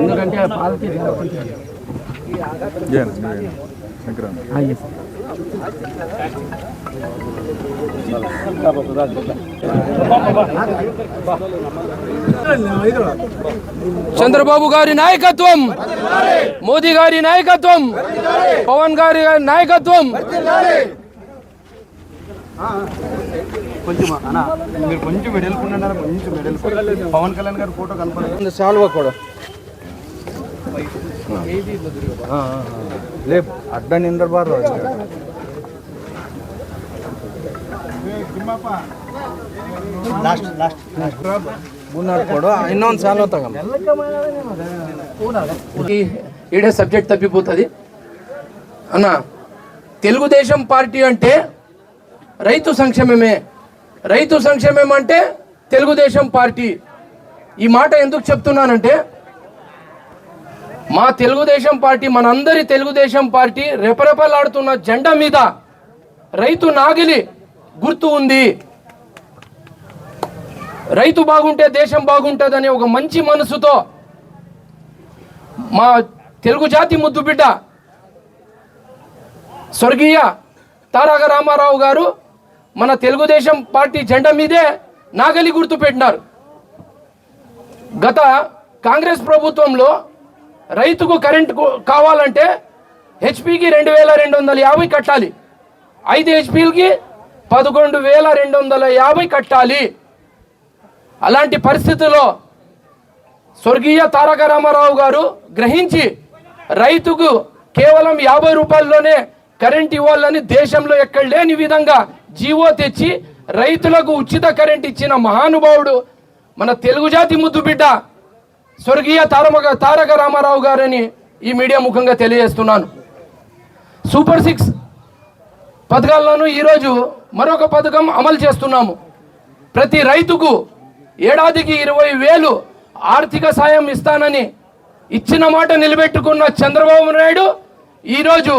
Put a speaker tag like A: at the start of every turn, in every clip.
A: ఎందుకంటే పాలకి చంద్రబాబు గారి నాయకత్వం మోదీ గారి నాయకత్వం పవన్ గారి నాయకత్వం.
B: కొంచెం అన్న మీరు కొంచెం వెడల్పున్నారు కొంచెం వెడల్పు. పవన్ కళ్యాణ్ గారి ఫోటో కనపడదు.
A: సాల్వ కూడా.
B: లేపు అడ్డ నిందర్ బార్ లాస్ట్ లాస్ట్
A: ಮೂರ್ನಾಲ್ಕು ಕೊಡು ಇನ್ನೊಂದು ಸಾಲ ತಗೊಂಬ ఈడే సబ్జెక్ట్ తప్పిపోతుంది అన్న తెలుగుదేశం పార్టీ అంటే రైతు సంక్షేమమే రైతు సంక్షేమం అంటే తెలుగుదేశం పార్టీ ఈ మాట ఎందుకు చెప్తున్నానంటే మా తెలుగుదేశం పార్టీ మనందరి తెలుగుదేశం పార్టీ రెపరెపలాడుతున్న జెండా మీద రైతు నాగిలి గుర్తు ఉంది. రైతు బాగుంటే దేశం బాగుంటుందనే ఒక మంచి మనసుతో మా తెలుగు జాతి ముద్దు బిడ్డ స్వర్గీయ తారక రామారావు గారు మన తెలుగుదేశం పార్టీ జెండా మీదే నాగలి గుర్తు పెట్టినారు. గత కాంగ్రెస్ ప్రభుత్వంలో రైతుకు కరెంట్ కావాలంటే హెచ్పికి రెండు వేల రెండు వందల యాభై కట్టాలి. ఐదు హెచ్పిలకి పదకొండు వేల రెండు వందల యాభై కట్టాలి. అలాంటి పరిస్థితుల్లో స్వర్గీయ తారక రామారావు గారు గ్రహించి రైతుకు కేవలం యాభై రూపాయల్లోనే కరెంట్ ఇవ్వాలని దేశంలో ఎక్కడ లేని విధంగా జీవో తెచ్చి రైతులకు ఉచిత కరెంట్ ఇచ్చిన మహానుభావుడు మన తెలుగు జాతి ముద్దు బిడ్డ స్వర్గీయ తారమగ తారక రామారావు గారని ఈ మీడియా ముఖంగా తెలియజేస్తున్నాను. సూపర్ సిక్స్ పథకాలను ఈరోజు మరొక పథకం అమలు చేస్తున్నాము. ప్రతి రైతుకు ఏడాదికి ఇరవై వేలు ఆర్థిక సాయం ఇస్తానని ఇచ్చిన మాట నిలబెట్టుకున్న చంద్రబాబు నాయుడు ఈరోజు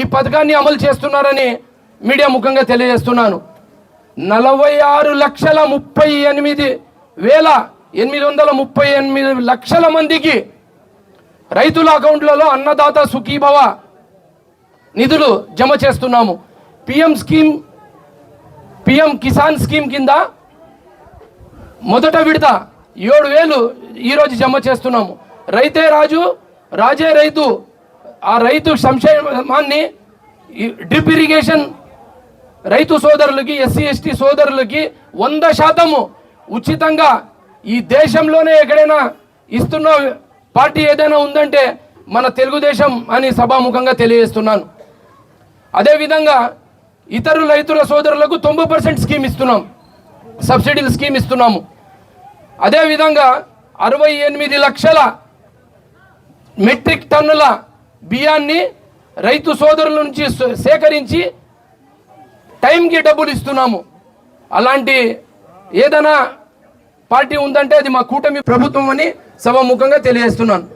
A: ఈ పథకాన్ని అమలు చేస్తున్నారని మీడియా ముఖంగా తెలియజేస్తున్నాను. నలభై ఆరు లక్షల ముప్పై ఎనిమిది వేల ఎనిమిది వందల ముప్పై ఎనిమిది లక్షల మందికి రైతుల అకౌంట్లలో అన్నదాత సుఖీభవ నిధులు జమ చేస్తున్నాము. PM scheme PM Kisan scheme కింద మొదట విడత ఏడు వేలు ఈరోజు జమ చేస్తున్నాము. రైతే రాజు రాజే రైతు ఆ రైతు సంక్షేమాన్ని డ్రిప్ ఇరిగేషన్ రైతు సోదరులకి ఎస్సీ ఎస్టీ సోదరులకి వంద శాతము ఉచితంగా ఈ దేశంలోనే ఎక్కడైనా ఇస్తున్న పార్టీ ఏదైనా ఉందంటే మన తెలుగుదేశం అని సభాముఖంగా తెలియజేస్తున్నాను. అదేవిధంగా ఇతర రైతుల సోదరులకు తొంభై పర్సెంట్ స్కీమ్ ఇస్తున్నాం. సబ్సిడీల స్కీమ్ ఇస్తున్నాము. అదేవిధంగా అరవై ఎనిమిది లక్షల మెట్రిక్ టన్నుల బియ్యాన్ని రైతు సోదరుల నుంచి సేకరించి టైంకి డబ్బులు ఇస్తున్నాము. అలాంటి ఏదైనా పార్టీ ఉందంటే అది మా కూటమి ప్రభుత్వం అని సభాముఖంగా తెలియజేస్తున్నాను.